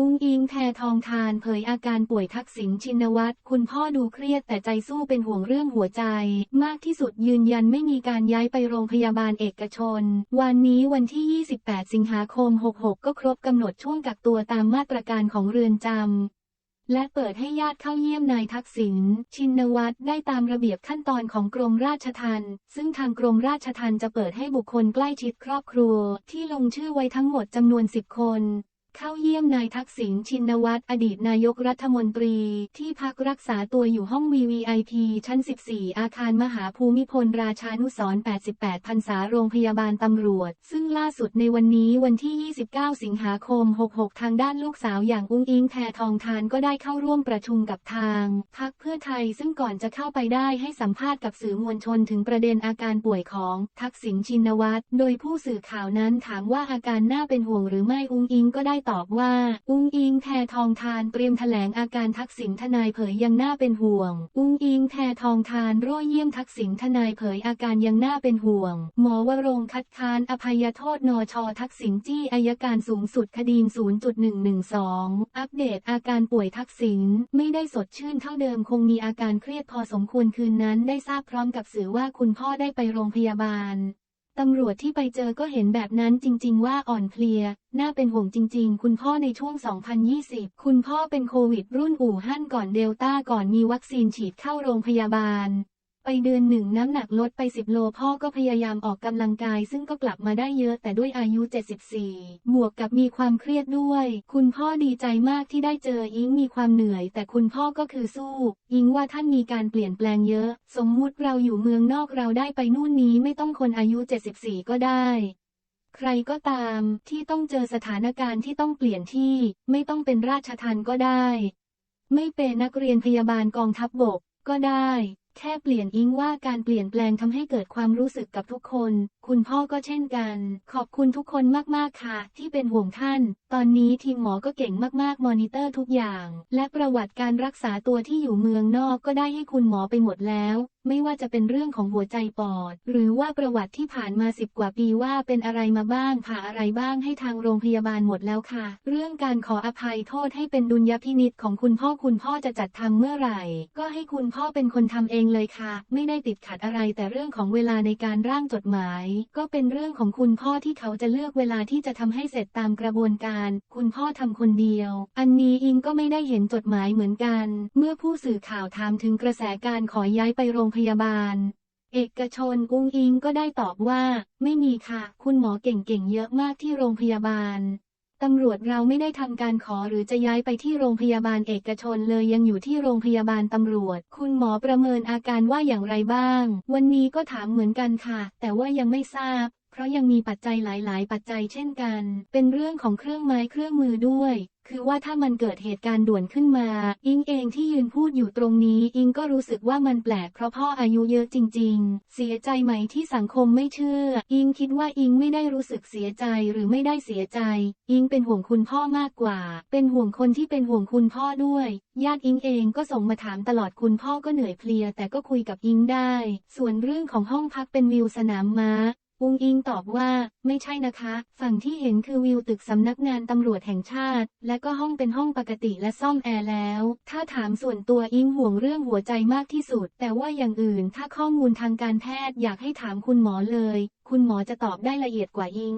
อุ้งอิงแพทองทานเผยอาการป่วยทักษิณชินวัตรคุณพ่อดูเครียดแต่ใจสู้เป็นห่วงเรื่องหัวใจ มากที่สุดยืนยันไม่มีการย้ายไปโรงพยาบาลเอกชน วันนี้วันที่ 28 สิงหาคม 66 ก็ครบกำหนดช่วงกักตัวตามมาตรการของเรือนจำและเปิดให้ญาติเข้าเยี่ยมนายทักษิณ ชินวัตรได้ตามระเบียบขั้นตอนของกรมราชทัณฑ์ ซึ่งทางกรมราชทัณฑ์จะเปิดให้บุคคลใกล้ชิดครอบครัว ที่ลงชื่อไว้ทั้งหมดจำนวน 10 คน เข้าเยี่ยมนายทักษิณชินวัตรอดีตนายกรัฐมนตรีที่พักรักษาตัวอยู่ห้อง VVIP ชั้น 14 อาคารมหาภูมิพลราชานุสรณ์88พรรษาโรงพยาบาลตำรวจ ซึ่งล่าสุดในวันนี้วันที่ 29 สิงหาคม 66 ทางด้านลูกสาวอย่างอุ้งอิงแพทองทานก็ได้เข้าร่วมประชุมกับทางพักเพื่อไทย ซึ่งก่อนจะเข้าไปได้ให้สัมภาษณ์กับสื่อมวลชนถึงประเด็นอาการป่วยของทักษิณชินวัตรโดยผู้สื่อข่าวนั้นถามว่าอาการน่าเป็นห่วงหรือไม่อุ้งอิงก็ได้ตอบว่า อุ้งอิงแพทองทานเตรียมแถลงอาการทักษิณทนายเผยยังน่าเป็นห่วง อุ้งอิงแพทองทานร่วเยี่ยมทักษิณทนายเผยอาการยังน่าเป็นห่วง หมอวรงคัดค้านอภัยโทษนชทักษิณจี้อายการสูงสุดคดี 0.112 อัปเดตอาการป่วยทักษิณไม่ได้สดชื่นเท่าเดิมคงมีอาการเครียดพอสมควรคืนนั้นได้ทราบพร้อมกับสื่อว่าคุณพ่อได้ไปโรงพยาบาล ตำรวจที่ไปเจอก็เห็นแบบนั้นจริง ๆ ว่าอ่อนเพลีย น่าเป็นห่วงจริง ๆ คุณพ่อในช่วง 2020 คุณพ่อเป็นโควิดรุ่นอู่ฮั่นก่อนเดลต้าก่อนมีวัคซีนฉีดเข้าโรงพยาบาล ไปเดือนหนึ่งน้ำหนักลดไป 10 โลพ่อก็พยายามออกกำลังกาย ซึ่งก็กลับมาได้เยอะแต่ด้วยอายุ 74 บวกกับมีความเครียดด้วย คุณพ่อดีใจมากที่ได้เจออิงมีความเหนื่อย แต่คุณพ่อก็คือสู้ อิงว่าท่านมีการเปลี่ยนแปลงเยอะ สมมุติเราอยู่เมืองนอกเราได้ไปนู่นนี้ไม่ต้องคนอายุ 74 ก็ได้ใครก็ตามที่ต้องเจอสถานการณ์ที่ต้องเปลี่ยนที่ ไม่ต้องเป็นราชทันก็ได้ ไม่เป็นนักเรียนพยาบาลกองทัพบบกก็ได้ แค่เปลี่ยนอิงว่าการเปลี่ยนแปลงทำให้เกิดความรู้สึกกับทุกคนคุณพ่อก็เช่นกัน ขอบคุณทุกคนมากๆค่ะ ที่เป็นห่วงท่าน ตอนนี้ทีมหมอก็เก่งมากๆ มอนิเตอร์ทุกอย่าง และประวัติการรักษาตัวที่อยู่เมืองนอกก็ได้ให้คุณหมอไปหมดแล้ว ไม่ว่าจะเป็นเรื่องของหัวใจปอด หรือว่าประวัติที่ผ่านมาสิบกว่าปีว่าเป็นอะไรมาบ้างผ่าอะไรบ้างให้ทางโรงพยาบาลหมดแล้วค่ะ เรื่องการขออภัยโทษให้เป็นดุลยพินิจของคุณพ่อคุณพ่อจะจัดทำเมื่อไหร่ ก็ให้คุณพ่อเป็นคนทำเองเลยค่ะ ไม่ได้ติดขัดอะไรแต่เรื่องของเวลาในการร่างจดหมายก็เป็นเรื่องของคุณพ่อที่เขาจะเลือกเวลาที่จะทำให้เสร็จตามกระบวนการ คุณพ่อทำคนเดียว อันนี้อิงก็ไม่ได้เห็นจดหมายเหมือนกัน เมื่อผู้สื่อข่าวถามถึงกระแสการขอย้ายไปโรงพยาบาลเอกชนอุ้งอิงก็ได้ตอบว่า ไม่มีค่ะ คุณหมอเก่งๆเยอะมากที่โรงพยาบาล ตำรวจเราไม่ได้ทำการขอหรือจะย้ายไปที่โรงพยาบาลเอกชนเลยยังอยู่ที่โรงพยาบาลตำรวจ คุณหมอประเมินอาการว่าอย่างไรบ้าง วันนี้ก็ถามเหมือนกันค่ะ แต่ว่ายังไม่ทราบ เพราะยังมีปัจจัยหลาย ๆ ปัจจัยเช่นกัน เป็นเรื่องของเครื่องไม้เครื่องมือด้วย คือว่าถ้ามันเกิดเหตุการณ์ด่วนขึ้นมา อิงเองที่ยืนพูดอยู่ตรงนี้อิงก็รู้สึกว่ามันแปลกเพราะพ่ออายุเยอะจริง ๆ เสียใจไหมที่สังคมไม่เชื่อ อิงคิดว่าอิงไม่ได้รู้สึกเสียใจหรือไม่ได้เสียใจ อิงเป็นห่วงคุณพ่อมากกว่า เป็นห่วงคนที่เป็นห่วงคุณพ่อด้วย ญาติอิงเองก็ส่งมาถามตลอดคุณพ่อก็เหนื่อยเพลีย แต่ก็คุยกับอิงได้ ส่วนเรื่องของห้องพักเป็นวิวสนามม้า อุงอิงตอบว่า ไม่ใช่นะคะ ฝั่งที่เห็นคือวิวตึกสำนักงานตำรวจแห่งชาติ และก็ห้องเป็นห้องปกติและซ่อมแอร์แล้ว ถ้าถามส่วนตัวอิงห่วงเรื่องหัวใจมากที่สุด แต่ว่าอย่างอื่นถ้าข้อมูลทางการแพทย์อยากให้ถามคุณหมอเลย คุณหมอจะตอบได้ละเอียดกว่าอิง